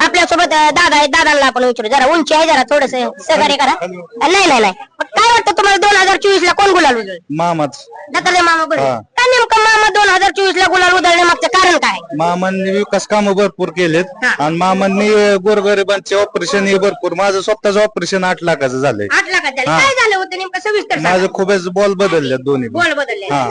आपल्यासोबत अं, दादा आहेत दादांना आपण विचारू. जरा उंची आहे जरा थोडस सहकार्य करा. नाही नाही नाही. मग काय वाटतं तुम्हाला दोन हजार चोवीस ला कोण गुलाल उधळ मामाच. दत्तात्रय मामा हा. काय नेमकं मामा दोन हजार चोवीस ला गुलाल उधळण्या मागचं कारण काय? मामांनी विकास कामं भरपूर केलेत. हा. आणि मामांनी गोरगरिबांचे ऑपरेशन हे भरपूर. माझं स्वतःच ऑपरेशन आठ लाखाचं झालंय. आठ लाखात झाले हा. काय झालं होतं नेमकं सविस्तर सांगा. माझं खूपच बॉल बदलले दोन्ही पण. गोल बदलले हा.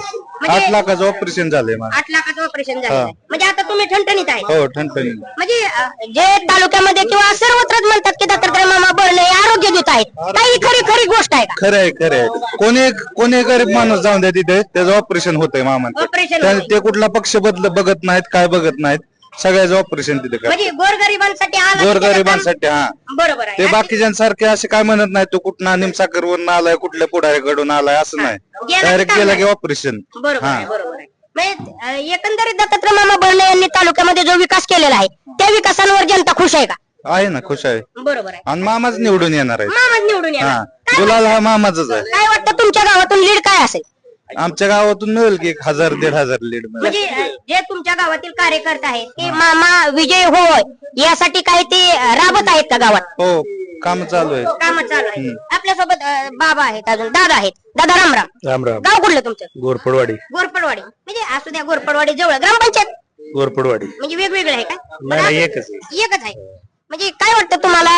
म्हणजे आठ लाखाचं ऑपरेशन झालंय माझं. आठ लाखाचं ऑपरेशन झालं हा. म्हणजे आता तुम्ही ठणठणीत आहे. हो ठणठणी म्हणजे अं, जे तालुक्यामध्ये किंवा सर्वत्रच म्हणतात की दत्तात्रय मामा बळणे हे आरोग्य दूत आहेत. काही खरी खरी गोष्ट आहे का? खरं आहे खरं आहे. कोणी कोणी गरीब माणूस जाऊन द्या तिथे त्याचं ऑपरेशन होतंय मामांचं. ऑपरेशन ते कुठला पक्ष बदल बघत नाहीत काय बघत नाहीत. सगळ्याचं ऑपरेशन तिथे कर म्हणजे गोरगरिबांसाठी आला की त्याचं गोरगरिबांसाठी हा. बरोबर आहे. ते बाकीच्यांसारखे असे काय म्हणत नाही तो कुठला निमसाकरवरून आलाय कुठल्या पुढाऱ्याकडून आलाय? असं नाही. गेला की डायरेक्ट गेला. की ऑपरेशन बरोबर हा. आहे बरोबर आहे. म्हणजे अं, एकंदरीत दत्तात्रय मामा बळणे यांनी तालुक्यामध्ये जो विकास केलेला आहे त्या विकासांवर जनता खुश आहे का? आहे ना खुश आहे. बरोबर आहे. आणि मामाच निवडून येणार आहे मामा निवडून हा. येणार गुलाल हा मामाचाच आहे. काय वाटतं तुमच्या गावातून लीड काय असेल? आमच्या गावातून मिळेल की एक हजार दीड हजार लीड मिळेल. म्हणजे अं, जे तुमच्या गावातील कार्यकर्ते आहेत ते मामा विजय होय यासाठी काही ते अं, राबत आहेत का गावात? हो काम चालू आहे काम चालू आहे आपल्यासोबत अं, बाबा आहेत अजून दादा आहेत. दादा रामराम राम. राम गाव कुठलं तुमचं? गोरपडवाडी गोरपडवाडी म्हणजे असू द्या गोरपडवाडी जवळ ग्रामपंचायत. गोरपडवाडी म्हणजे वेगवेगळे आहे का? नाही एकच आहे. एकच आहे. म्हणजे काय वाटतं तुम्हाला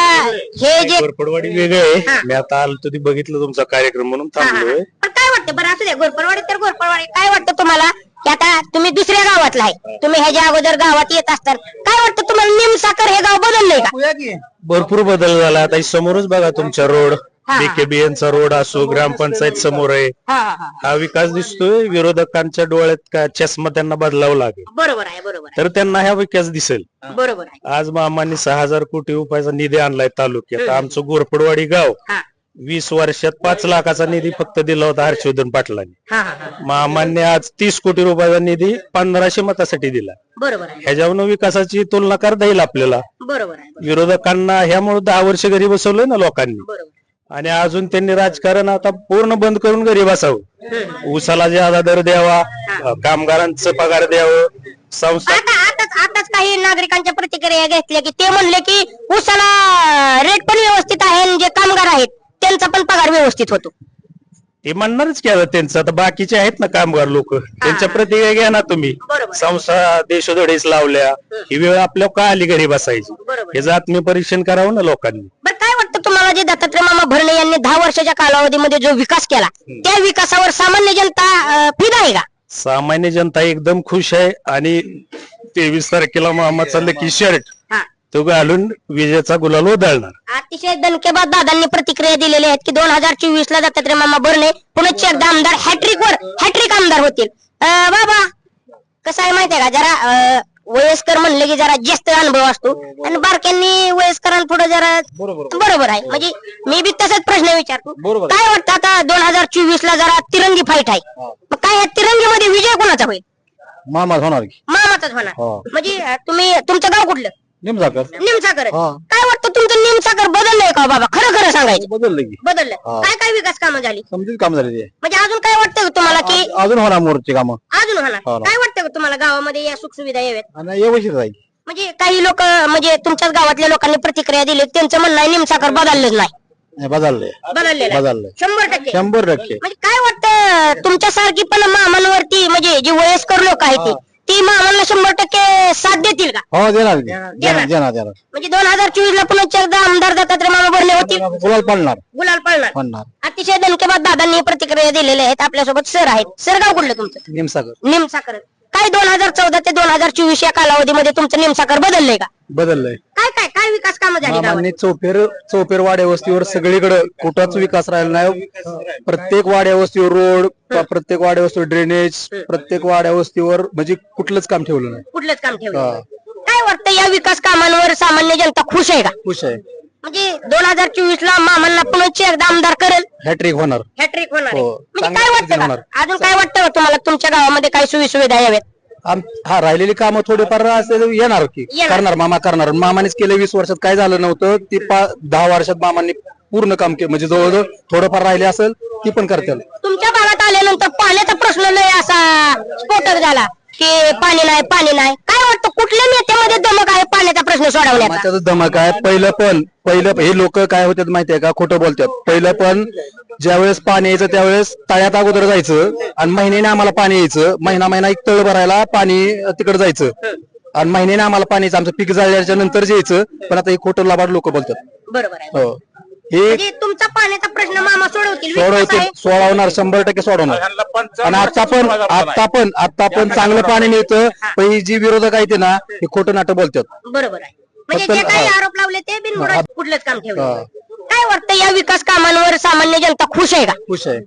हे जे गोरपडवाडी वेगळे आहे. हा. मी आता आलो तर ते बघितलं तुमचा कार्यक्रम म्हणून हा, हा, थांबलोय हा. पण वाटतं? बरं असू द्या गोरपडवाडी तर गोरपडवाडी काय वाटतं तुम्हाला? की आता तुम्ही दुसऱ्या गावातला आहे. तुम्ही ह्याच्या अगोदर गावात येत असताना. काय वाटतं तुम्हाला? निमसाकर हे गाव बदललंय का? भरपूर बदल झाला. आता समोरच बघा तुमचा रोड. हा. बीकेबीएन चा रोड असो ग्रामपंचायत समोर आहे. हा, हा, हा. हा विकास दिसतोय. विरोधकांच्या डोळ्यात का चष्मा त्यांना बदलावा लागेल. बरोबर आहे बरोबर तर त्यांना हा विकास दिसेल. आहे बरोबर आहे. आज मामांनी सहा हजार कोटी रुपयाचा निधी आणलाय तालुक्यात. आमचं गोरपडवाडी गाव. हा. वीस वर्षात पाच लाखाचा निधी फक्त दिला होता हर्षवर्धन पाटलांनी. हा हा हा. मामांनी आज तीस कोटी रुपयाचा निधी पंधराशे मतासाठी दिला. बरोबर आहे. ह्याच्यावरून विकासाची तुलना करता येईल आपल्याला. बरोबर आहे. विरोधकांना ह्यामुळे दहा वर्ष घरी बसवलंय ना लोकांनी. बरोबर आणि अजून त्यांनी राजकारण आता पूर्ण बंद करून घरी बसावं. उसाला ज्यादा दर द्यावा कामगारांचं पगार द्यावं संस्था आता आताच आताच काही नागरिकांच्या प्रतिक्रिया घेतल्या की ते म्हणले की उसाला रेट पण व्यवस्थित आहे आणि जे त्यांचा पण पगार व्यवस्थित होतो. ते म्हणणारच की आता त्यांचं आता बाकीचे आहेत ना कामगार लोक. त्यांच्या प्रतिक्रिया घ्या ना तुम्ही. बरोबर. संस्था देशोधडीच लावल्या ही. वेळ आपल्या का आली घरी बसायची? बरोबर. याचं आत्मपरीक्षण करावं ना लोकांनी. बरं काय वाटतं तुम्हाला जे दत्तात्रय मामा भरणे यांनी दहा वर्षाच्या कालावधीमध्ये जो विकास केला त्या विकासावर सामान्य जनता अं, फिदा आहे का? सामान्य जनता एकदम खुश आहे आणि तेवीस तारखेला मामाचा लकी शर्ट तो घालून विजेचा गुलाल उधळणार. अतिशय दणकेबाद दादांनी प्रतिक्रिया दिलेल्या आहेत की दोन हजार चोवीस ला दत्तात्रय मामा भरणे पुण्याचे एकदा आमदार हॅट्रिक वर हॅट्रिक आमदार होतील. अं, बाबा कसं आहे माहितीये का? जरा अं, वयस्कर म्हणले की जरा जास्त अनुभव असतो. आणि बारक्यांनी वयस्करांपुढे जरा बरोबर आहे. म्हणजे मी बी तसाच प्रश्न विचारतो. काय वाटतं आता दोन हजार चोवीस ला जरा तिरंगी फाईट आहे? मग काय या तिरंगीमध्ये विजय कोणाचा होईल? मामाच होणार की. मामाचाच होणार. हो. म्हणजे अं, तुम्ही तुमचं गाव कुठलं? हा. काय वाटतं तुमचं निमसाकर बदललंय का हो बाबा? खरं खरं सांगायचं. बदललं की. बदललं. हा. काय काय विकास कामं झाली? समजून काम झाले ते म्हणजे अजून काय वाटतं का तुम्हाला की अजून होणार मोर्चे काम. अजून होणार. हो ना. काय वाटतं का तुम्हाला गावामध्ये या सुख सुविधा याव्यात? आणि व्यवस्थित राहील म्हणजे काही लोक म्हणजे तुमच्याच गावातल्या लोकांनी प्रतिक्रिया दिली. त्यांचं म्हणणं आहे निमसाकर बदललंच नाही. बदलले बदललेलं आहे. बदललंय. शंभर टक्के. शंभर टक्के. म्हणजे काय वाटतं तुमच्यासारखी पण मामांवरती म्हणजे जी वयस्कर लोक आहेत ती ती मामांना शंभर टक्के साथ देतील का? हो देणार की. देणार. देणार देणार. म्हणजे दोन हजार चोवीस ला पुन्हा एकदा आमदार दत्तात्रय मामा भरले होतील. गुलाल पडणार. गुलाल पळणार पडणार. अतिशय दणकेबाद दादांनी प्रतिक्रिया दिलेल्या आहेत. आपल्यासोबत सर आहेत. सर गाव कुठलं तुमचं? निमसाकर निमसाकर काय दोन हजार चौदा ते दोन हजार चोवीस या कालावधीमध्ये तुमचं निमसाकर बदललंय का? बदललंय. काय काय? विकास कामं झाली गावात? चौफेर चौफेर वाड्या वस्तीवर सगळीकडे कुठंच विकास राहिला नाही. प्रत्येक वाड्या वस्तीवर रोड प्रत्येक वाड्या वस्तीवर ड्रेनेज प्रत्येक वाड्या वस्तीवर म्हणजे कुठलंच काम ठेवलं नाही. कुठलंच काम ठेवलं काय वाटतं या विकास कामांवर सामान्य जनता खुश आहे का? खुश आहे. म्हणजे दोन हजार चोवीस ला मामांना पुन्हा एकदा आमदार करेल. हॅट्रिक होणार. हॅट्रिक होणार आहे. हो, म्हणजे काय वाटतं का. अजून काय वाटतं का तुम्हाला? तुमच्या गावामध्ये काही सोयी सुविधा याव्यात? आम- हा राहिलेली कामं थोडेफार असे येणार की येणार. करणार मामा करणार. मामानेच केलं वीस वर्षात काय झालं नव्हतं ती पा- दहा वर्षात मामांनी पूर्ण काम केलं. म्हणजे जवळजवळ थोडंफार राहिले असेल ती पण करतील. तुमच्या भागात आल्यानंतर पाण्याचा प्रश्न लय असा स्फोटक झाला. की पाणी नाही पाणी नाही. काय वाटतं कुठल्या नेत्यामध्ये दमक आहे पाण्याचा प्रश्न सोडवण्याचा? माझ्याच धमक आहे. पहिलं पण पहिलं हे लोक काय होतात माहितीये का? खोटं बोलतात. पहिलं पण ज्यावेळेस पाणी यायचं त्यावेळेस तळ्यात अगोदर जायचं आणि महिन्याने आम्हाला पाणी यायचं. महिना महिना एक तळ भरायला पाणी तिकडे जायचं. आणि महिन्याने आम्हाला पाणी यायचं. आमचं पीक जाळल्याच्या नंतर यायचं. पण आता हे खोटं लाभाड लोक बोलतात. बरोबर आहे. हो. हे म्हणजे तुमचा पाण्याचा प्रश्न मामा सोडवतील विश्वास सोडवतील आहे? सोडवणार शंभर टक्के सोडवणार आणि आता पण आता पण आता पण चांगलं पाणी मिळतं पण ही जी विरोधक आहेत ते ना हे खोटं नाटक बोलतात बरोबर आहे म्हणजे फक्त- जे काही हा. आरोप लावले ते बिनबुडाचे. कुठलंच काम ठेवलं. काय वाटतं या विकास कामांवर सामान्य जनता खुश आहे का खुश आहे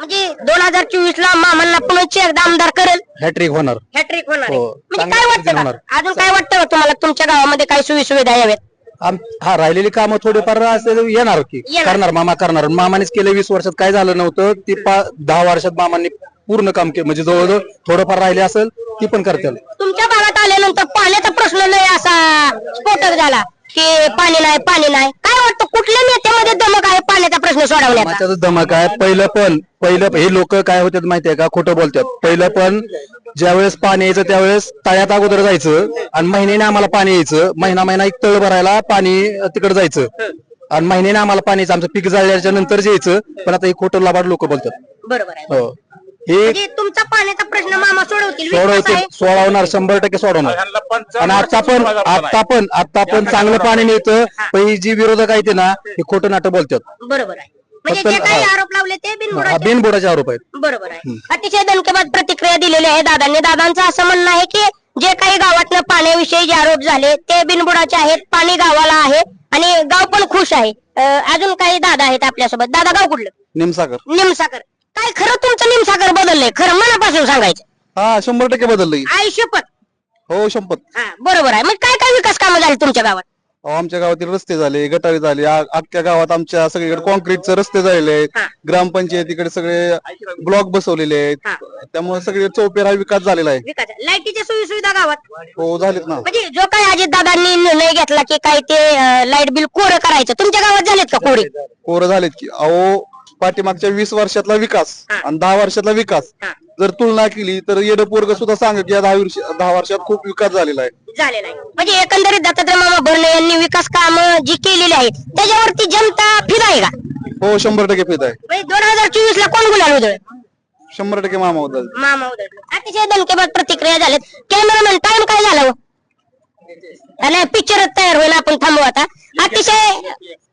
म्हणजे दोन हजार चोवीस ला मामांना पुन्हा एकदा आमदार करेल हॅट्रिक होणार हॅट्रिक होणार आहे. हो. म्हणजे काय वाटतं का. अजून काय वाटतं का तुम्हाला तुमच्या गावामध्ये काही सोयी सुविधा याव्यात आम- हा राहिलेली कामं थोडीफार असे येणार की. येणार. करणार मामा करणार. मामानेच गेल्या वीस वर्षात काय झालं नव्हतं ती पा- दहा वर्षात मामांनी पूर्ण काम केलं. म्हणजे जवळजवळ थोडंफार राहिले असेल ती पण करतील. तुमच्या भागात आल्यानंतर पाण्याचा प्रश्न लय असा स्फोटक झाला. की पाणी नाही पाणी नाही. काय वाटतं कुठल्या नेत्यामध्ये दमक आहे पाण्याचा प्रश्न सोडवण्याचा? माझ्याच धमक आहे. पहिलं पण पहिलं हे लोक काय होतात माहितीये का? खोटं बोलतात. पहिलं पण ज्यावेळेस पाणी यायचं त्यावेळेस तळ्यात अगोदर जायचं आणि महिन्याने आम्हाला पाणी यायचं. महिना महिना एक तळ भरायला पाणी तिकडे जायचं. आणि महिन्याने आम्हाला पाणी यायचं. आमचं पीक जाळल्याच्या नंतर यायचं. पण आता हे खोटं लाभाड लोक बोलतात. बरोबर आहे. हो. हे म्हणजे तुमचा पाण्याचा प्रश्न मामा सोडवतील विश्वास सोडवतील. आहे? सोडवणार शंभर टक्के सोडवणार. आणि आता पण आता पण आता पण चांगलं पाणी मिळतं. पण ही जी विरोधक आहेत ते ना हे खोटं नाटक बोलतात. बरोबर आहे. म्हणजे फक्त- जे काही हा. आरोप लावले ते बिनबुडाचे बिनबुडाचे आरोप आहेत. बरोबर आहे. अतिशय दणकेबाज प्रतिक्रिया दिलेली आहे दादांनी. दादांचं असं म्हणणं आहे की जे काही गावातनं पाण्याविषयी जे आरोप झाले ते बिनबुडाचे आहेत. पाणी गावाला आहे. आणि गाव पण खुश आहे. अं, अजून काही दादा आहेत आपल्यासोबत. दादा गाव कुठलं? निमसागर. निमसागर. काय खरं तुमचं निमसागर बदललंय? खरं मनापासून सांगायचं. हा शंभर टक्के बदललंय. आई शपथ. हो शंभर. हा बरोबर आहे. मग काय काय विकास कामं झाली तुमच्या गावात? आमच्या गावातील रस्ते झाले गटारी झाले आ- अख्ख्या गावात आमच्या सगळीकडे कॉन्क्रीटचे रस्ते झालेले आहेत. हा. ग्रामपंचायतीकडे सगळे ब्लॉक बसवलेले हा. आहेत त्यामुळे सगळे चौपेरा विकास झालेला आहे. विकास लाईटीच्या सोयी सुविधा गावात. हो झालेत ना. म्हणजे जो काही अजित दादांनी निर्णय घेतला की काय ते लाइट बिल कोरं करायचं तुमच्या गावात झालेत का कोरे? पोरं झालेत की. अहो पाठीमागच्या वीस वर्षातला विकास हा. आणि दहा वर्षातला विकास. हा. जर तुलना केली तर येडं पोरग सुद्धा सांग की या दहा वर्ष दहा वर्षात खूप विकास झालेला आहे. झालेला आहे. म्हणजे एकंदरीत दत्तात्रय मामा भरणे यांनी विकास काम जी केलेली आहेत त्याच्यावरती जनता फिदा आहे का? हो शंभर टक्के फेद आहे. म्हणजे दोन हजार चोवीस ला कोण गुलाल उधळ शंभर टक्के मामा बदल मामा उधळ अतिशय दणकेबाद प्रतिक्रिया झाल्यात. कॅमेरामॅन टाइम काय झाला हो? नाही पिक्चरच तयार होईल आपण थांबू आता. अतिशय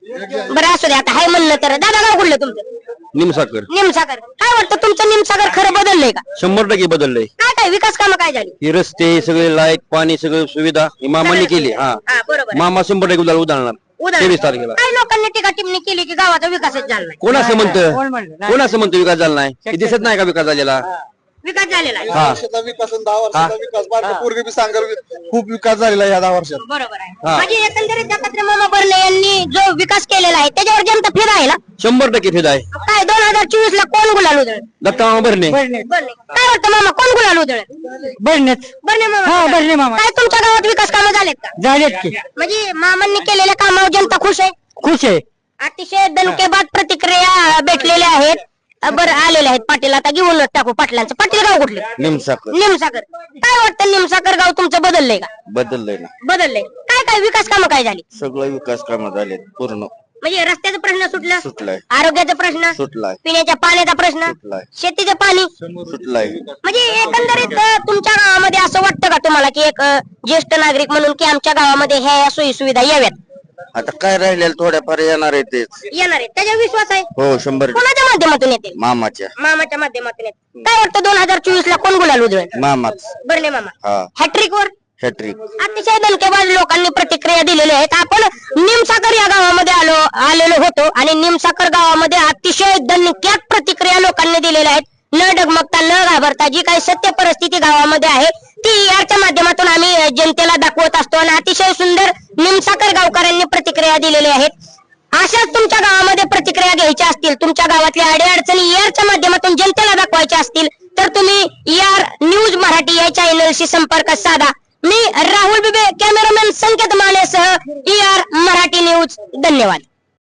बरं असू दे आता हाय म्हणलं तर. दादा गाव कुठलं तुमचं? निमसाकर निमसागर. काय वाटतं तुमचं निमसागर खरं बदललंय का? शंभर टक्के बदललंय. काय काय विकास कामं काय झाली? ही रस्ते सगळे लाइट पाणी सगळं सुविधा ही मामाने केली हा. हा बरोबर आहे. मामा शंभर टक्के उदाहरण उदाहरणार. उदाहरण. तेवीस तारखेला. काही लोकांनी टीका टिप्पणी केली की गावाचा विकासच झाला नाही. कोण असं म्हणतं? कोण असं म्हणतं विकास झाला नाही? हे दिसत नाही का विकास झालेला? विकास झालेला आहे. हा. वर्षाचा विकास आणि दहा वर्षाचा विकास. बारका पोरग बी सांगा खूप विकास झालेला आहे या दहा वर्षात. बरोबर आहे. म्हणजे एकंदरीत दत्तात्रय मामा जो विकास केलेला आहे त्याच्यावर जनता फिर आहे ना? शंभर टक्के फिदा आहे. काय दोन हजार चोवीस ला कोण गुलाल उधळ दत्ता मामा भरणे. काय वाटतं मामा कोण गुलाल उधळ बरणेच बर्णे मामा. हा, बर्णे मामा. काय तुमच्या गावात विकास कामं झालेत का? झालेत की. म्हणजे मामांनी केलेल्या कामावर जनता खुश आहे? खुश आहे. अतिशय दणकेबाद प्रतिक्रिया भेटलेल्या आहेत. बरं आलेल्या आहेत पाटील. आता घेऊनच टाकू पाटलांचं. पाटील गाव कुठले? निमसाकर निमसागर. काय वाटतं निमसागर गाव तुमचं बदललंय का? बदललंय ना. बदललंय. काय काय विकास कामं काय झाली? सगळं विकास कामं झाले पूर्ण. म्हणजे रस्त्याचा प्रश्न सुटला? सुटलाय. आरोग्याचा प्रश्न? सुटलाय. पिण्याच्या पाण्याचा प्रश्न? सुटलाय. शेतीचं पाणी? सुटलाय. म्हणजे एकंदरीत अ, तुमच्या गावामध्ये असं वाटतं का तुम्हाला की एक अ, ज्येष्ठ नागरिक म्हणून की आमच्या गावामध्ये ह्या ह्या सोयी सुविधा याव्यात? आता काय राहिलेलं थोड्याफार येणार आहे तेच. येणार आहे. त्याचा विश्वास आहे? हो शंभर कोणाच्या माध्यमातून येतील मामाच्या. मामाच्या माध्यमातून येतील काय वाटतं दोन हजार चोवीस ला कोण गुलाल उधळेल मामाच बर्णे मामा. हा. हॅट्रिक वर हॅट्रिक. अतिशय दणकेबाज लोकांनी प्रतिक्रिया दिलेल्या आहेत. आपण निमसाकर या गावामध्ये आलो आलेलो होतो आणि निमसाकर गावामध्ये अतिशय दणक्यात प्रतिक्रिया लोकांनी दिलेल्या आहेत. न डगमगता न घाबरता जी काही सत्य परिस्थिती गावामध्ये आहे ती याच्या माध्यमातून आम्ही जनतेला दाखवत असतो. आणि अतिशय सुंदर निमसाकर गावकऱ्यांनी प्रतिक्रिया दिलेल्या आहेत. अशाच तुमच्या गावामध्ये प्रतिक्रिया घ्यायच्या असतील तुमच्या गावातल्या अडीअडचणी इयरच्या माध्यमातून जनतेला दाखवायच्या असतील तर तुम्ही आर न्यूज मराठी या चॅनलशी संपर्क साधा. मी राहुल बिबे कॅमेरामॅन संकेत मानेसह ई आर मराठी न्यूज. धन्यवाद.